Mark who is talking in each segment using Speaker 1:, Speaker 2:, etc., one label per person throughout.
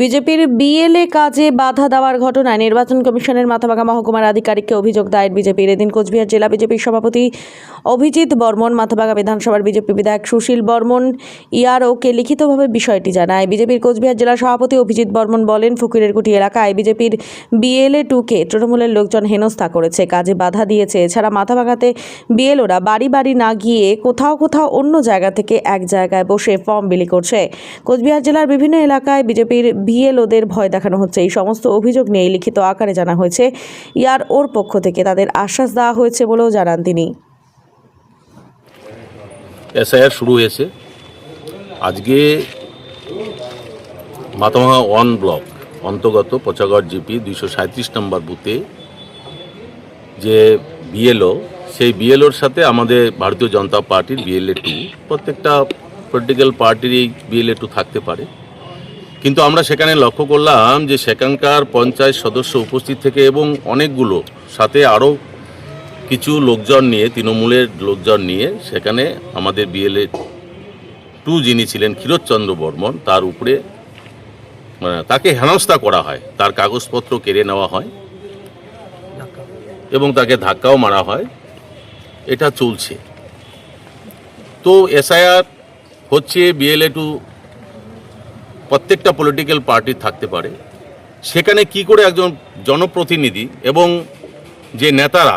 Speaker 1: বিজেপির বিএলএ কাজে বাধা দেওয়ার ঘটনায় নির্বাচন কমিশনের মাথাভাঙা মহকুমার আধিকারিককে অভিযোগ দায়ের বিজেপির এদিন কোচবিহার জেলা বিজেপির সভাপতি অভিজিৎ বর্মন মাথাভাঙা বিধানসভার বিজেপি বিধায়ক সুশীল বর্মন ইআরওকে লিখিতভাবে বিষয়টি জানায়। বিজেপির কোচবিহার জেলা সভাপতি অভিজিৎ বর্মন বলেন ফকিরেরকুটি এলাকায় বিজেপির বিএলএ টুকে তৃণমূলের লোকজন হেনস্থা করেছে, কাজে বাধা দিয়েছে। এছাড়া মাথাভাঙাতে বিএলওরা বাড়ি বাড়ি না গিয়ে কোথাও কোথাও অন্য জায়গা থেকে এক জায়গায় বসে ফর্ম বিলি করছে। কোচবিহার জেলার বিভিন্ন এলাকায় বিজেপির বিএলওদের ভয় দেখানো হচ্ছে। এই সমস্ত অভিযোগ নিয়ে লিখিত আকারে জানা হয়েছে। ইয়ার ওর পক্ষ থেকে তাদের আশ্বাস দেওয়া হয়েছে বলেও জানান তিনি।
Speaker 2: এসআইআর শুরু হয়েছে। আজকে মাথাভাঙা ওয়ান ব্লক, অন্তর্গত পচাগড় জিপি দুইশো সাঁত্রিশ নম্বর বুথে যে বিএলও, সেই বিএলওর সাথে আমাদের ভারতীয় জনতা পার্টির বিএলএ টু, প্রত্যেকটা পলিটিক্যাল পার্টিরই বিএলএ টু থাকতে পারে। কিন্তু আমরা সেখানে লক্ষ্য করলাম যে সেখানকার পঞ্চায়েত সদস্য উপস্থিত থেকে এবং অনেকগুলো, সাথে আরও কিছু লোকজন নিয়ে, তৃণমূলের লোকজন নিয়ে সেখানে আমাদের বিএলএ টু যিনি ছিলেন ক্ষীরোদচন্দ্র বর্মন, তার উপরে তাকে হেনস্থা করা হয়। তার কাগজপত্র কেড়ে নেওয়া হয় এবং তাকে ধাক্কাও মারা হয়। এটা চলছে। তো এসআইআর হচ্ছে বিএলএ টু প্রত্যেকটা পলিটিক্যাল পার্টি থাকতে পারে। সেখানে কি করে একজন জনপ্রতিনিধি এবং যে নেতারা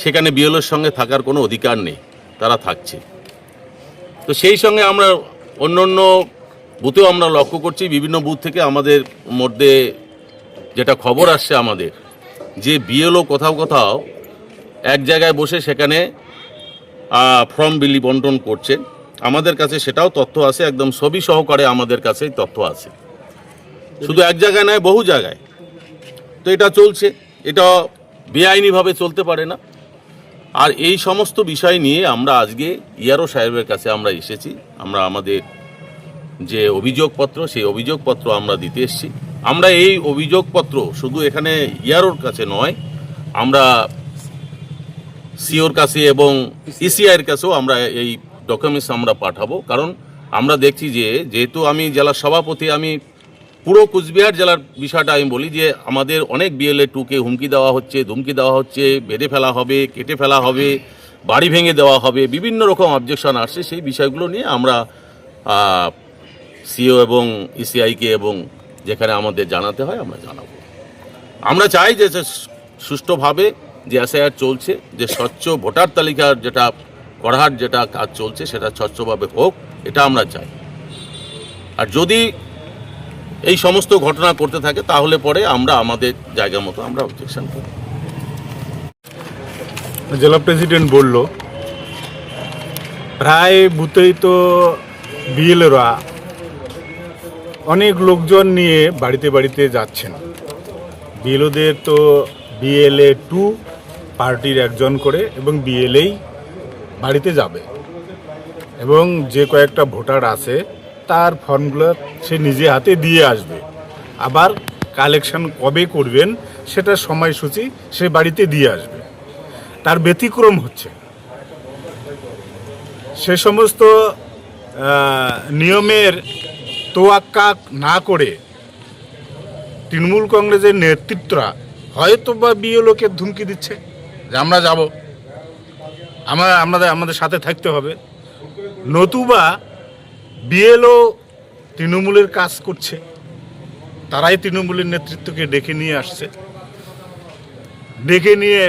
Speaker 2: সেখানে বিএলওর সঙ্গে থাকার কোনো অধিকার নেই, তারা থাকছে। তো সেই সঙ্গে আমরা অন্য অন্য বুথেও আমরা লক্ষ্য করছি, বিভিন্ন বুথ থেকে আমাদের মধ্যে যেটা খবর আসছে আমাদের, যে বিএলও কোথাও কোথাও এক জায়গায় বসে সেখানে ফর্ম বিলি বন্টন করছেন। আমাদের কাছে সেটাও তথ্য আছে, একদম ছবি সহকারে আমাদের কাছেই তথ্য আছে। শুধু এক জায়গায় নয়, বহু জায়গায়। তো এটা চলছে, এটা বেআইনিভাবে চলতে পারে না। আর এই সমস্ত বিষয় নিয়ে আমরা আজকে ইয়ারো সাহেবের কাছে আমরা এসেছি, আমরা আমাদের যে অভিযোগপত্র, সেই অভিযোগপত্র আমরা দিতে এসেছি। আমরা এই অভিযোগপত্র শুধু এখানে ইয়ারোর কাছে নয়, আমরা সিওর কাছে এবং ইসিআইয়ের কাছেও আমরা এই ডকুমেন্টস আমরা পাঠাবো। কারণ আমরা দেখছি যে, যেহেতু আমি জেলার সভাপতি, আমি পুরো কুচবিহার জেলার বিষয়টা আমি বলি যে, আমাদের অনেক বিএলএ টুকে হুমকি দেওয়া হচ্ছে, ধুমকি দেওয়া হচ্ছে, বেঁধে ফেলা হবে, কেটে ফেলা হবে, বাড়ি ভেঙে দেওয়া হবে, বিভিন্ন রকম অবজেকশন আসছে। সেই বিষয়গুলো নিয়ে আমরা সিও এবং ইসিআইকে এবং যেখানে আমাদের জানাতে হয়, আমরা জানাব। আমরা চাই যে সুষ্ঠুভাবে যে এসআইআর চলছে, যে স্বচ্ছ ভোটার তালিকার যেটা করার যেটা কাজ চলছে সেটা স্বচ্ছভাবে হোক, এটা আমরা চাই। আর যদি এই সমস্ত ঘটনা করতে থাকে, তাহলে পরে আমরা আমাদের জায়গা মতো আমরা অবজেকশন করব
Speaker 3: জেলা প্রেসিডেন্ট বলল, প্রায় বুথেই তো বিএলরা অনেক লোকজন নিয়ে বাড়িতে বাড়িতে যাচ্ছেন। বিএলওদের তো বিএলএ টু পার্টির একজন করে এবং বিএলএই বাড়িতে যাবে। এবং যে কয়েকটা ভোটার আছে, তার ফর্মগুলো সে নিজে হাতে দিয়ে আসবে। আবার কালেকশন কবে করবেন, সেটা সময়সূচি সে বাড়িতে দিয়ে আসবে। তার ব্যতিক্রম হচ্ছে। সে সমস্ত নিয়মের তোয়াক্কা না করে তৃণমূল কংগ্রেসের নেতৃত্বরা হয়তো বা বিএলওকে ধুমকি দিচ্ছে যে আমরা যাব। আমরা, আমাদের আমাদের সাথে থাকতে হবে। নতুবা বিএলও তৃণমূলের কাজ করছে। তারাই তৃণমূলের নেতৃত্বকে ডেকে নিয়ে আসছে। ডেকে নিয়ে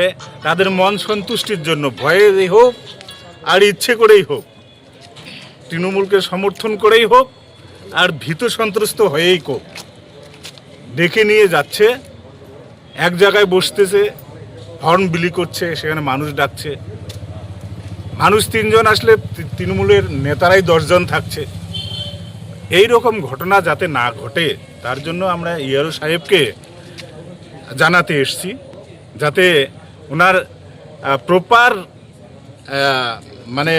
Speaker 3: তাদের মন সন্তুষ্টির জন্য ভয়েই হোক আর ইচ্ছে করেই হোক, তৃণমূলকে সমর্থন করেই হোক আর ভীত সন্ত্রস্ত হয়েই হোক, ডেকে নিয়ে যাচ্ছে। এক জায়গায় বসতেছে, হর্ন বিলি করছে, সেখানে মানুষ ডাকছে। মানুষ তিনজন আসলে তৃণমূলের নেতারাই দশজন থাকছে। এই রকম ঘটনা যাতে না ঘটে, তার জন্য আমরা ইয়ারো সাহেবকে জানাতে এসছি, যাতে ওনার প্রপার মানে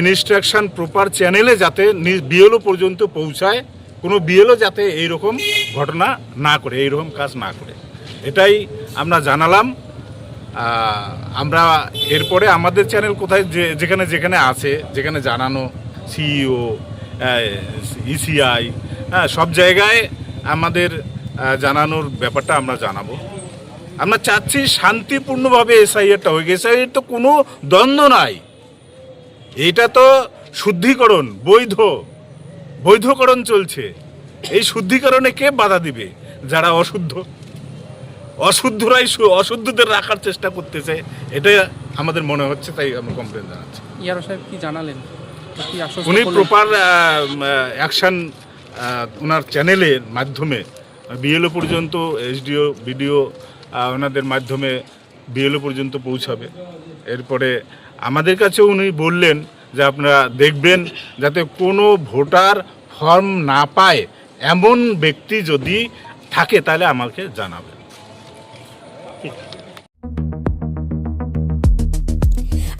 Speaker 3: ইনস্ট্রাকশন প্রপার চ্যানেলে যাতে বিএলও পর্যন্ত পৌঁছায়, কোনো বিএলও যাতে এইরকম ঘটনা না করে এইরকম কাজ না করে। এটাই আমরা জানালাম। আমরা এরপরে আমাদের চ্যানেল কোথায় যে, যেখানে যেখানে আছে, যেখানে জানানো সিইও ইসিআই হ্যাঁ সব জায়গায় আমাদের জানানোর ব্যাপারটা আমরা জানাব। আমরা চাচ্ছি শান্তিপূর্ণভাবে এসআইআরটা হয়ে গেছে এর তো কোনো দ্বন্দ্ব নাই। এটা তো শুদ্ধিকরণ, বৈধ। বৈধকরণ চলছে। এই শুদ্ধিকরণে কে বাধা দিবে? যারা অশুদ্ধ। অশুদ্ধরাই অশুদ্ধদের রাখার চেষ্টা করতেছে। এটাই আমাদের মনে হচ্ছে তাই আমরা কমপ্লেন জানাচ্ছি।
Speaker 4: ইয়ারো সাহেব কি জানালেন?
Speaker 3: উনি? প্রপার অ্যাকশন ওনার চ্যানেলের মাধ্যমে বিএলও পর্যন্ত এসডিও বিডিও ওনাদের মাধ্যমে বিএলও পর্যন্ত পৌঁছাবে। এরপরে আমাদের কাছে উনি বললেন যে আপনারা দেখবেন যাতে কোনো ভোটার ফর্ম না পায় এমন ব্যক্তি যদি থাকে তাহলে আমাকে জানাবেন।